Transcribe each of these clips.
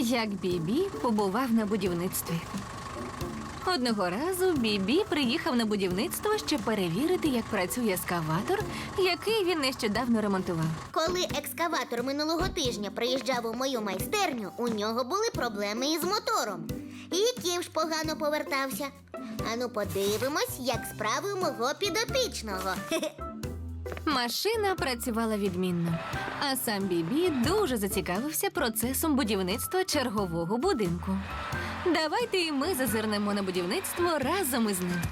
Як Бібі побував на будівництві. Одного разу Бібі приїхав на будівництво, щоб перевірити, як працює ескаватор, який він нещодавно ремонтував. Коли екскаватор минулого тижня приїжджав у мою майстерню, у нього були проблеми із мотором. І ківш погано повертався. Ану, подивимось, як справи мого підопічного. Машина працювала відмінно, а сам Бібі дуже зацікавився процесом будівництва чергового будинку. Давайте і ми зазирнемо на будівництво разом із ним.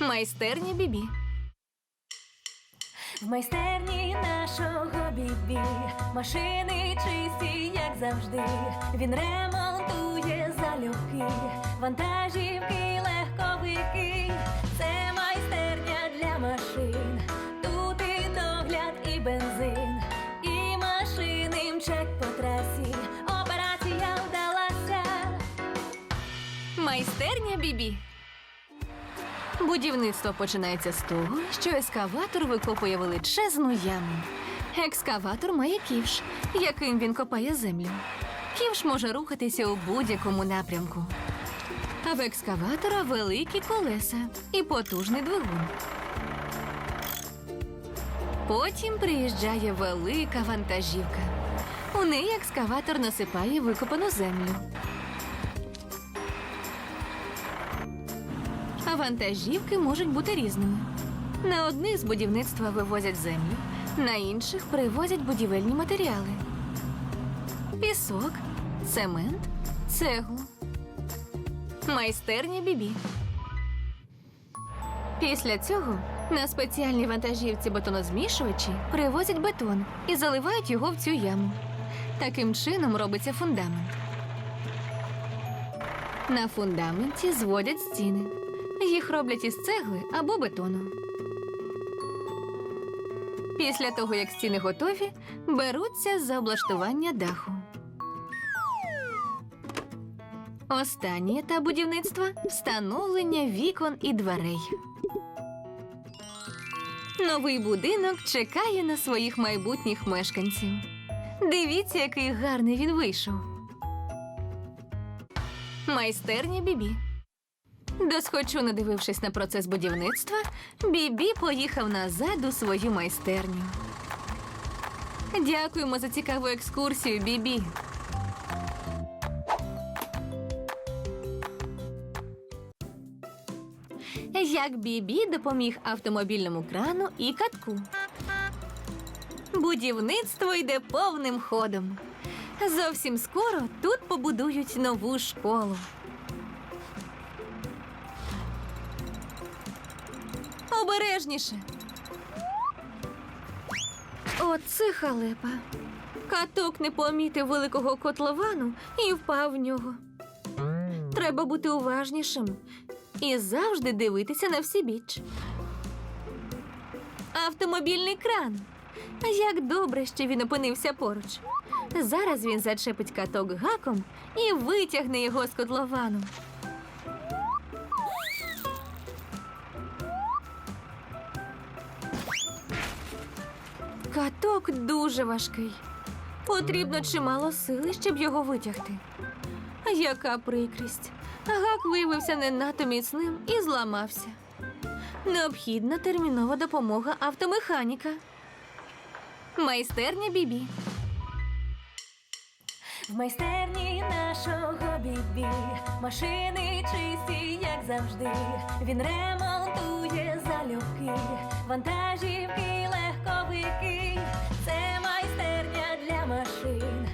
Майстерня Бібі. В майстерні нашого бібі машини чисті, як завжди. Він ремонтує залюбки, вантажівки, легковики. Це майстерня для машин. Догляд, і бензин, і машини мчать по трасі. Операція вдалася. Майстерня Бібі. Будівництво починається з того, що ескаватор викопує величезну яму. Екскаватор має ківш, яким він копає землю. Ківш може рухатися у будь-якому напрямку. А в екскаватора великі колеса і потужний двигун. Потім приїжджає велика вантажівка. У неї екскаватор насипає викопану землю. А вантажівки можуть бути різними. На одних з будівництва вивозять землю, на інших привозять будівельні матеріали: пісок, цемент, цеглу. Майстерня бібі. Після цього на спеціальній вантажівці бетонозмішувачі привозять бетон і заливають його в цю яму. Таким чином робиться фундамент. На фундаменті зводять стіни. Їх роблять із цегли або бетону. Після того, як стіни готові, беруться за облаштування даху. Останній етап будівництва встановлення вікон і дверей. Новий будинок чекає на своїх майбутніх мешканців. Дивіться, який гарний він вийшов. Майстерня Бібі. Досхочу, надивившись на процес будівництва, Бібі поїхав назад у свою майстерню. Дякуємо за цікаву екскурсію, Бібі. Як Бібі допоміг автомобільному крану і катку. Будівництво йде повним ходом. Зовсім скоро тут побудують нову школу. Обережніше. Оце халепа. Каток не помітив великого котловану і впав в нього. Треба бути уважнішим і завжди дивитися на всі біч. Автомобільний кран. Як добре, що він опинився поруч. Зараз він зачепить каток гаком і витягне його з котловану. Каток дуже важкий. Потрібно чимало сили, щоб його витягти. Яка прикрість. Гак виявився не надто міцним і зламався. Необхідна термінова допомога автомеханіка. Майстерня Бібі. В майстерні нашого бібі машини чисті, як завжди. Він ремонтує залюбки, вантажівки, легковики. Це майстерня для машин.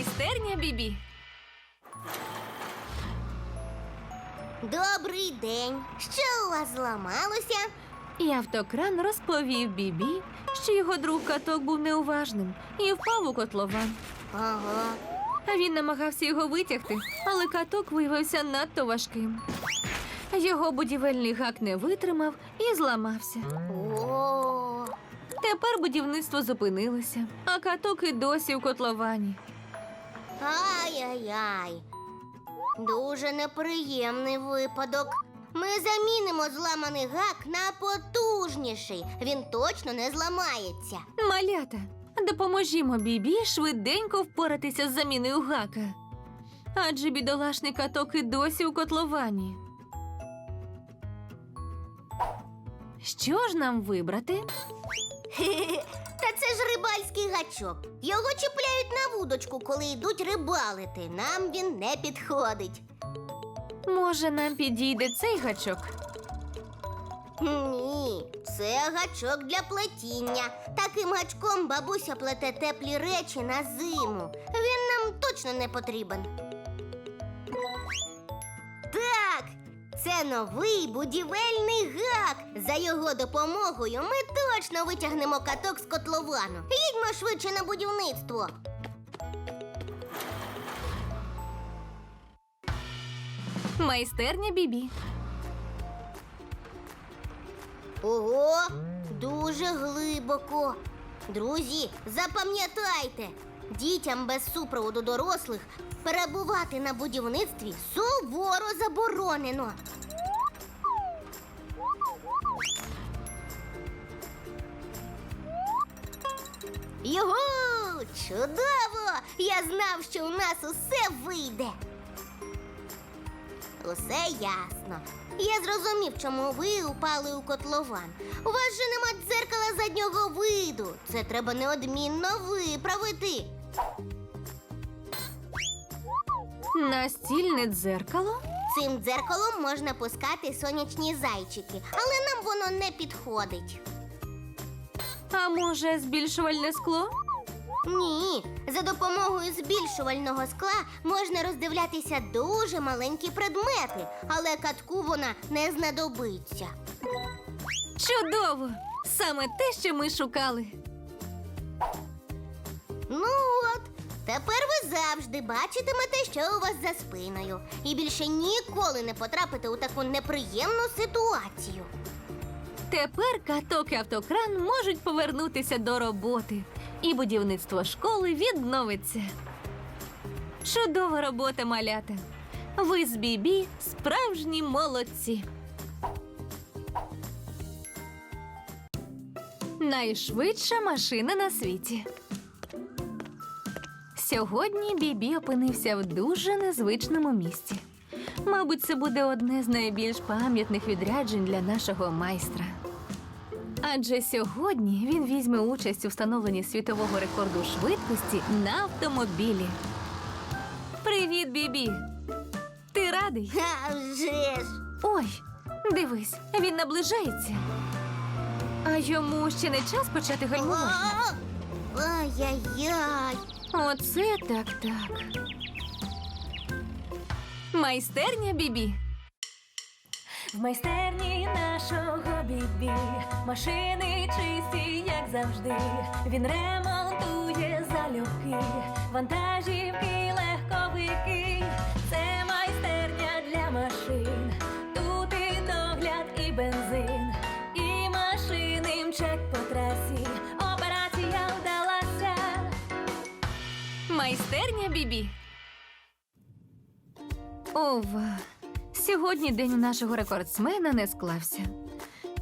Майстерня Бібі. Добрий день. Що у вас зламалося? І автокран розповів Бібі, що його друг каток був неуважним і впав у котлован. Ага. А він намагався його витягти, але каток виявився надто важким. Його будівельний гак не витримав і зламався. О, Тепер будівництво зупинилося, а каток і досі у котловані. Ай-яй-яй. Дуже неприємний випадок. Ми замінимо зламаний гак на потужніший. Він точно не зламається. Малята, допоможімо Бібі швиденько впоратися з заміною гака. Адже бідолашний каток і досі у котловані. Що ж нам вибрати? гачок. Його чіпляють на вудочку, коли йдуть рибалити. Нам він не підходить. Може, нам підійде цей гачок? Ні, це гачок для плетіння. Таким гачком бабуся плете теплі речі на зиму. Він нам точно не потрібен. Це новий будівельний гак. За його допомогою ми точно витягнемо каток з котловану. Їдьмо швидше на будівництво. Майстерня Бібі. Ого, дуже глибоко. Друзі, запам'ятайте, дітям без супроводу дорослих перебувати на будівництві суворо заборонено. Його! Чудово! Я знав, що у нас усе вийде. Усе ясно. Я зрозумів, чому ви упали у котлован. У вас же нема дзеркала заднього виду. Це треба неодмінно виправити. Настільне дзеркало? Цим дзеркалом можна пускати сонячні зайчики, але нам воно не підходить. А може, збільшувальне скло? Ні, за допомогою збільшувального скла можна роздивлятися дуже маленькі предмети, але катку вона не знадобиться. Чудово! Саме те, що ми шукали. Ну тепер ви завжди бачитимете, що у вас за спиною, і більше ніколи не потрапите у таку неприємну ситуацію. Тепер каток і автокран можуть повернутися до роботи, і будівництво школи відновиться. Чудова робота, малята. Ви з Бібі справжні молодці. Найшвидша машина на світі. Сьогодні Бібі опинився в дуже незвичному місці. Мабуть, це буде одне з найбільш пам'ятних відряджень для нашого майстра. Адже сьогодні він візьме участь у встановленні світового рекорду швидкості на автомобілі. Привіт, Бібі! Ти радий? А вже ж! Ой, дивись, він наближається. А йому ще не час почати гальмувати. Ай-яй-яй! Оце так так. Майстерня Бібі. В майстерні нашого бібі машини чисті, як завжди. Він ремонтує залюбки, вантажівки, легковики. Майстерня Бібі. Ова. Сьогодні день нашого рекордсмена не склався.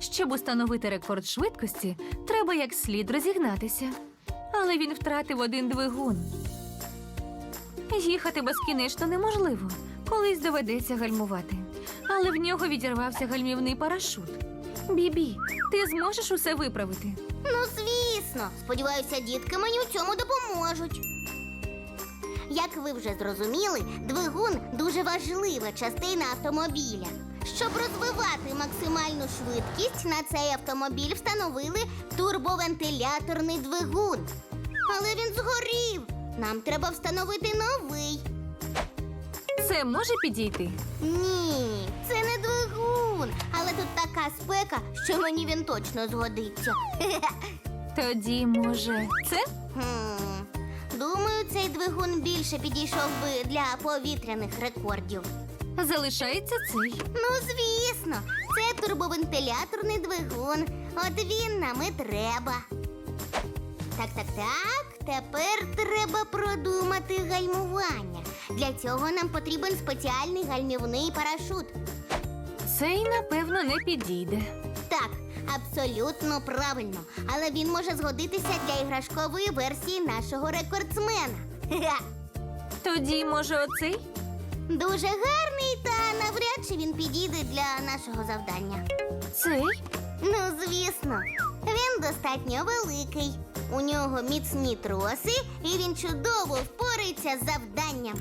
Щоб установити рекорд швидкості, треба як слід розігнатися. Але він втратив один двигун. Їхати безкінечно неможливо. Колись доведеться гальмувати. Але в нього відірвався гальмівний парашут. Бібі, ти зможеш усе виправити? Ну, звісно, сподіваюся, дітки мені у цьому допоможуть. Як ви вже зрозуміли, двигун дуже важлива частина автомобіля. Щоб розвивати максимальну швидкість, на цей автомобіль встановили турбовентиляторний двигун. Але він згорів. Нам треба встановити новий. Це може підійти? Ні, це не двигун, але тут така спека, що мені він точно згодиться. Тоді, може, це? Хм, цей двигун більше підійшов би для повітряних рекордів. Залишається цей. Ну, звісно, це турбовентиляторний двигун. От він нам і треба. Так, так, так. Тепер треба продумати гальмування. Для цього нам потрібен спеціальний гальмівний парашут. Цей, напевно, не підійде. Так, абсолютно правильно. Але він може згодитися для іграшкової версії нашого рекордсмена. Ха-ха. Тоді, може, оцей? Дуже гарний, та навряд чи він підійде для нашого завдання. Цей? Ну, звісно, він достатньо великий. У нього міцні троси, і він чудово впорається з завданням.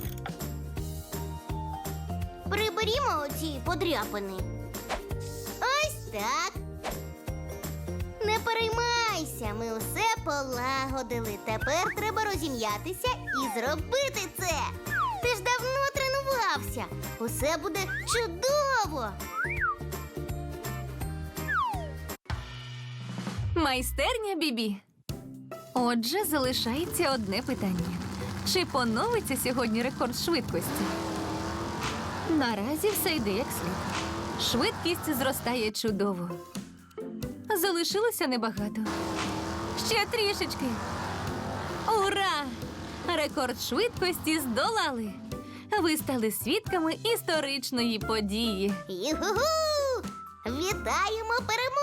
Приберімо оці подряпини. Ось так. Не переймайся, ми усе полагодили. Тепер треба розім'ятися і зробити це. Ти ж давно тренувався. Усе буде чудово. Майстерня Бібі. Отже, залишається одне питання: чи поновиться сьогодні рекорд швидкості? Наразі все йде як слід. Швидкість зростає чудово. Залишилося небагато. Ще трішечки. Ура! Рекорд швидкості здолали. Ви стали свідками історичної події. Юху! Вітаємо переможця!